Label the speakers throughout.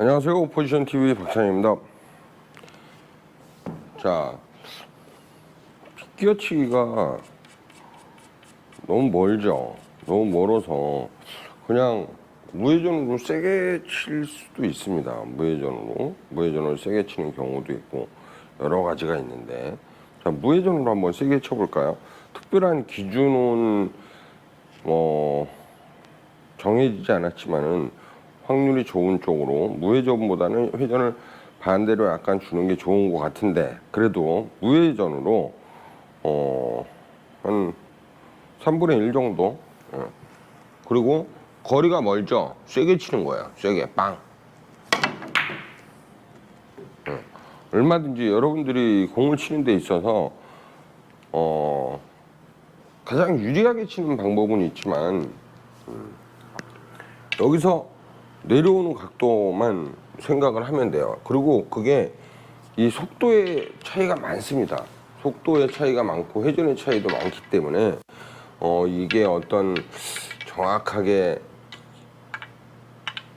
Speaker 1: 안녕하세요. 포지션 TV 박찬입니다. 자, 끼어치기가 너무 멀죠. 너무 멀어서 그냥 무회전으로 세게 칠 수도 있습니다. 무회전으로 무회전으로 세게 치는 경우도 있고 여러 가지가 있는데 자 무회전으로 한번 세게 쳐볼까요? 특별한 기준은 뭐 정해지지 않았지만은 확률이 좋은 쪽으로 무회전보다는 회전을 반대로 약간 주는 게 좋은 것 같은데 그래도 무회전으로 어 한 3분의 1 정도? 예. 그리고 거리가 멀죠? 세게 치는 거예요. 세게. 빵. 예. 얼마든지 여러분들이 공을 치는 데 있어서 어 가장 유리하게 치는 방법은 있지만 음, 여기서 내려오는 각도만 생각을 하면 돼요. 그리고 그게 이 속도의 차이가 많습니다. 속도의 차이가 많고 회전의 차이도 많기 때문에 어 이게 어떤 정확하게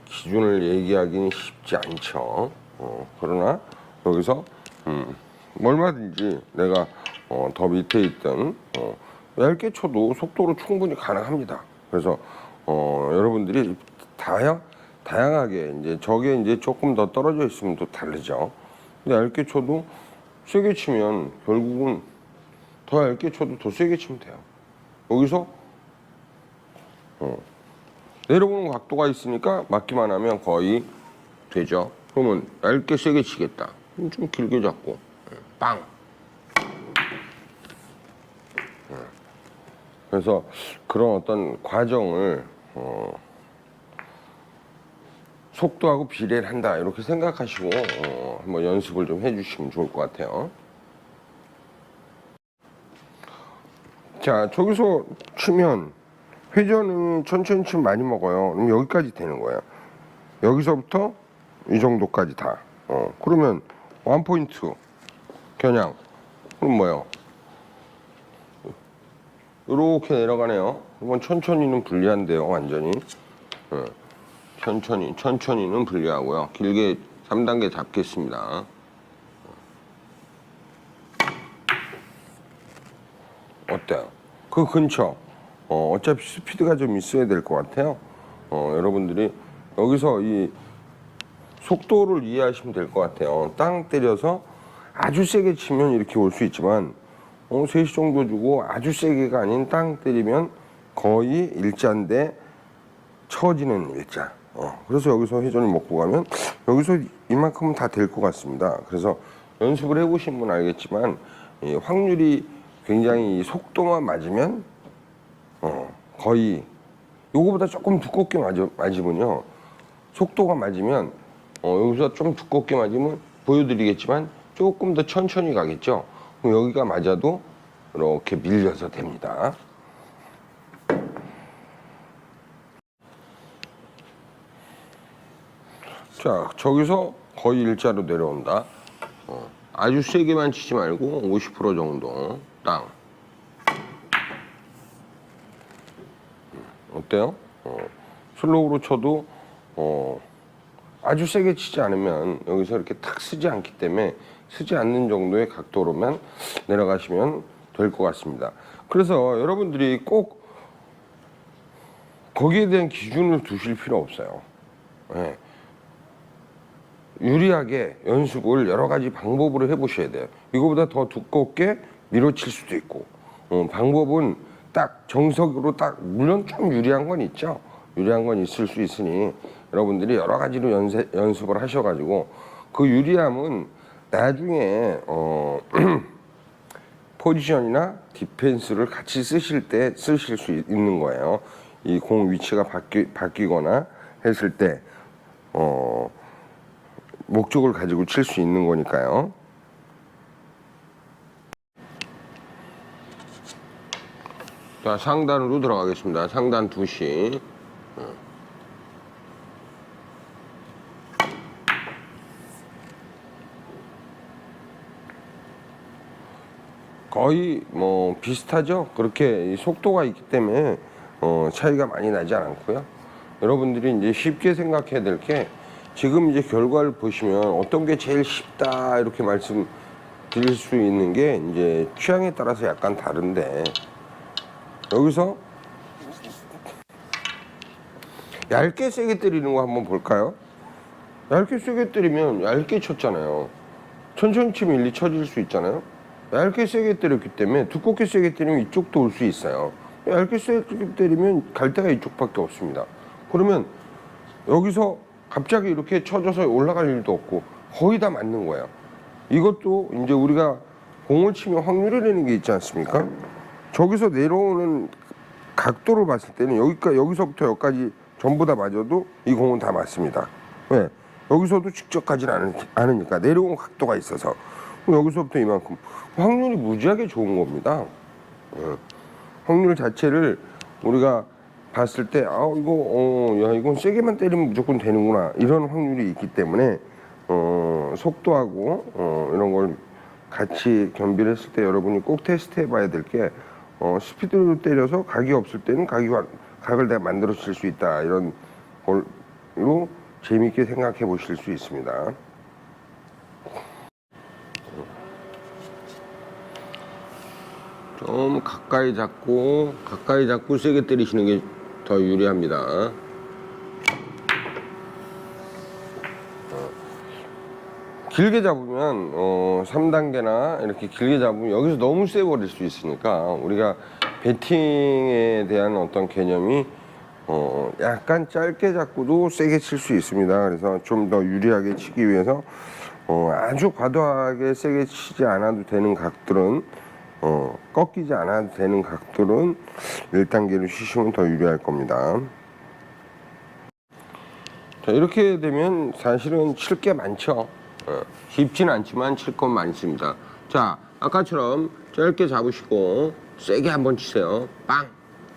Speaker 1: 기준을 얘기하기는 쉽지 않죠. 어, 그러나 여기서 음, 얼마든지 내가 어, 더 밑에 있던 어, 얇게 쳐도 속도로 충분히 가능합니다. 그래서 어, 여러분들이 다양 다양하게 이제 저게 이제 조금 더 떨어져 있으면 또 다르죠. 근데 얇게 쳐도 세게 치면 결국은 더 얇게 쳐도 더 세게 치면 돼요. 여기서 어, 내려오는 각도가 있으니까 맞기만 하면 거의 되죠. 그러면 얇게 세게 치겠다. 좀 길게 잡고 예, 빵. 예. 그래서 그런 어떤 과정을 어, 속도하고 비례를 한다 이렇게 생각하시고 어, 한번 연습을 좀 해주시면 좋을 것 같아요. 자 저기서 치면 회전은 천천히 치면 많이 먹어요. 그럼 여기까지 되는 거예요. 여기서부터 이 정도까지 다. 어, 그러면 원 포인트 겨냥. 그럼 뭐요? 이렇게 내려가네요. 이건 천천히는 불리한데요, 완전히. 어, 천천히, 천천히는 불리하고요. 길게 3단계 잡겠습니다. 어때요? 그 근처. 어, 어차피 스피드가 좀 있어야 될 것 같아요. 어, 여러분들이 여기서 이 속도를 이해하시면 될 것 같아요. 땅 때려서 아주 세게 치면 이렇게 올 수 있지만 어, 3시 정도 주고 아주 세게가 아닌 땅 때리면 거의 일자인데 처지는 일자. 어, 그래서 여기서 회전을 먹고 가면 여기서 이만큼은 다 될 것 같습니다. 그래서 연습을 해보신 분 알겠지만 이 확률이 굉장히 이 속도만 맞으면 어, 거의 요거보다 조금 두껍게 맞으, 맞으면요. 속도가 맞으면 어, 여기서 좀 두껍게 맞으면 보여드리겠지만 조금 더 천천히 가겠죠? 그럼 여기가 맞아도 이렇게 밀려서 됩니다 자 저기서 거의 일자로 내려온다 어, 아주 세게만 치지 말고 50% 정도 땅 어때요? 어, 슬로우로 쳐도 어, 아주 세게 치지 않으면 여기서 이렇게 탁 쓰지 않기 때문에 쓰지 않는 정도의 각도로만 내려가시면 될 것 같습니다. 그래서 여러분들이 꼭 거기에 대한 기준을 두실 필요 없어요. 예. 유리하게 연습을 여러 가지 방법으로 해보셔야 돼요. 이거보다 더 두껍게 밀어칠 수도 있고 어, 방법은 딱 정석으로 딱 물론 좀 유리한 건 있죠. 유리한 건 있을 수 있으니 여러분들이 여러 가지로 연세, 연습을 하셔가지고 그 유리함은 나중에 어, 포지션이나 디펜스를 같이 쓰실 때 쓰실 수 있는 거예요. 이 공 위치가 바뀌, 바뀌거나 했을 때 어, 목적을 가지고 칠 수 있는 거니까요. 자, 상단으로 들어가겠습니다. 상단 2시. 거의 뭐 비슷하죠. 그렇게 이 속도가 있기 때문에 어, 차이가 많이 나지 않고요. 여러분들이 이제 쉽게 생각해야 될게 지금 이제 결과를 보시면 어떤 게 제일 쉽다 이렇게 말씀 드릴 수 있는 게 이제 취향에 따라서 약간 다른데 여기서 얇게 세게 때리는 거 한번 볼까요? 얇게 세게 때리면 얇게 쳤잖아요. 천천히 치면 일리 쳐질 수 있잖아요. 얇게 세게 때렸기 때문에 두껍게 세게 때리면 이쪽도 올 수 있어요. 얇게 세게 때리면 갈 데가 이쪽밖에 없습니다. 그러면 여기서 갑자기 이렇게 쳐져서 올라갈 일도 없고 거의 다 맞는 거예요. 이것도 이제 우리가 공을 치면 확률이라는 게 있지 않습니까? 저기서 내려오는 각도를 봤을 때는 여기까 여기서부터 여기까지 전부 다 맞아도 이 공은 다 맞습니다. 왜? 여기서도 직접 않으, 않으니까 내려온 각도가 있어서 여기서부터 이만큼 확률이 무지하게 좋은 겁니다. 예. 확률 자체를 우리가 봤을 때, 아, 이거, 어, 야, 이건 세게만 때리면 무조건 되는구나. 이런 확률이 있기 때문에, 어, 속도하고, 어, 이런 걸 같이 겸비를 했을 때 여러분이 꼭 테스트 해봐야 될 게, 어, 스피드로 때려서 각이 없을 때는 각이, 와- 각을 내가 만들어 칠 수 있다. 이런 걸로 재미있게 생각해 보실 수 있습니다. 좀 가까이 잡고 가까이 잡고 세게 때리시는 게 더 유리합니다. 어. 길게 잡으면 어, 3단계나 이렇게 길게 잡으면 여기서 너무 세 버릴 수 있으니까 우리가 배팅에 대한 어떤 개념이 어, 약간 짧게 잡고도 세게 칠 수 있습니다. 그래서 좀 더 유리하게 치기 위해서 어, 아주 과도하게 세게 치지 않아도 되는 각들은 어, 꺾이지 않아도 되는 각들은 1단계로 치시면 더 유리할 겁니다. 자, 이렇게 되면 사실은 칠 게 많죠. 어, 쉽진 않지만 칠 건 많습니다. 자, 아까처럼 짧게 잡으시고 세게 한번 치세요. 빵!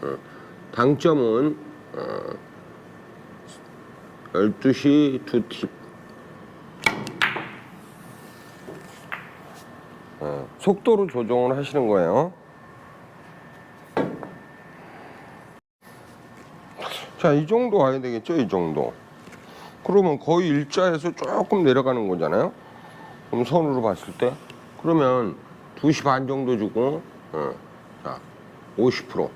Speaker 1: 어, 당점은 어, 12시 두 팁. 속도로 조정을 하시는 거예요. 자, 이 정도 와야 되겠죠, 이 정도. 그러면 거의 일자에서 조금 내려가는 거잖아요. 그럼 선으로 봤을 때 그러면 2시 반 정도 주고 어, 자, 50%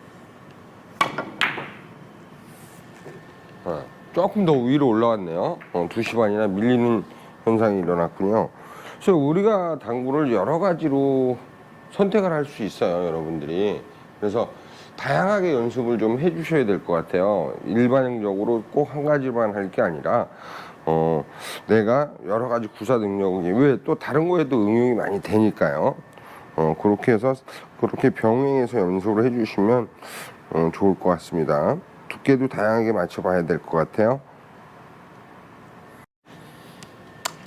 Speaker 1: 어, 조금 더 위로 올라왔네요. 어, 2시 반이나 밀리는 현상이 일어났군요. 그래서 우리가 당구를 여러 가지로 선택을 할 수 있어요, 여러분들이. 그래서 다양하게 연습을 좀 해주셔야 될 것 같아요. 일반적으로 꼭 한 가지만 할 게 아니라, 어, 내가 여러 가지 구사 능력이, 왜 또 다른 거에도 응용이 많이 되니까요. 어, 그렇게 해서, 그렇게 병행해서 연습을 해주시면, 어, 좋을 것 같습니다. 두께도 다양하게 맞춰봐야 될 것 같아요.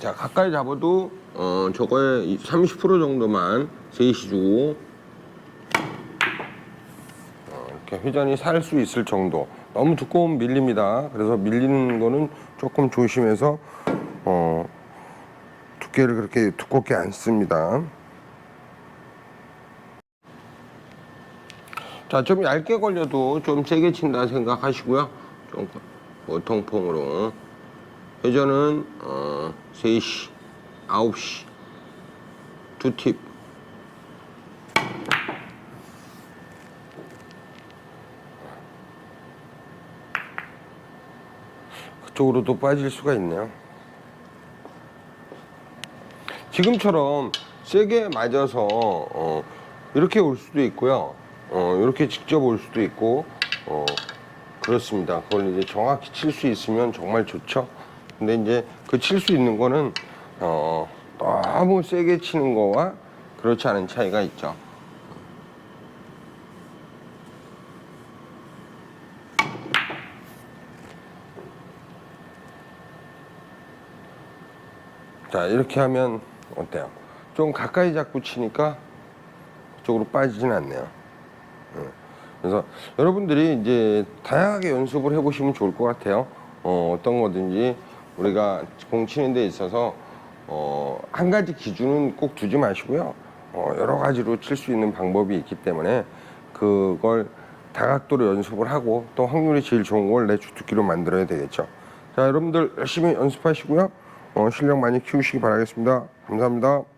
Speaker 1: 자, 가까이 잡아도, 어, 저거에 30% 정도만 세이시 주고, 이렇게 회전이 살 수 있을 정도. 너무 두꺼우면 밀립니다. 그래서 밀리는 거는 조금 조심해서 어, 두께를 그렇게 두껍게 안 씁니다. 자, 좀 얇게 걸려도 좀 세게 친다 생각하시고요. 좀 보통풍으로. 회전은 어, 3시, 9시, 두 팁. 그쪽으로도 빠질 수가 있네요. 지금처럼 세게 맞아서 어, 이렇게 올 수도 있고요. 어, 이렇게 직접 올 수도 있고 어, 그렇습니다. 그걸 이제 정확히 칠 수 있으면 정말 좋죠. 근데 이제 그 칠 수 있는 거는 어, 너무 세게 치는 거와 그렇지 않은 차이가 있죠. 자 이렇게 하면 어때요? 좀 가까이 잡고 치니까 그쪽으로 빠지진 않네요. 예. 그래서 여러분들이 이제 다양하게 연습을 해보시면 좋을 것 같아요. 어, 어떤 거든지 우리가 공 치는 데 있어서 어, 한 가지 기준은 꼭 두지 마시고요. 어, 여러 가지로 칠 수 있는 방법이 있기 때문에 그걸 다각도로 연습을 하고 또 확률이 제일 좋은 걸 내 주특기로 만들어야 되겠죠. 자, 여러분들 열심히 연습하시고요. 어, 실력 많이 키우시기 바라겠습니다. 감사합니다.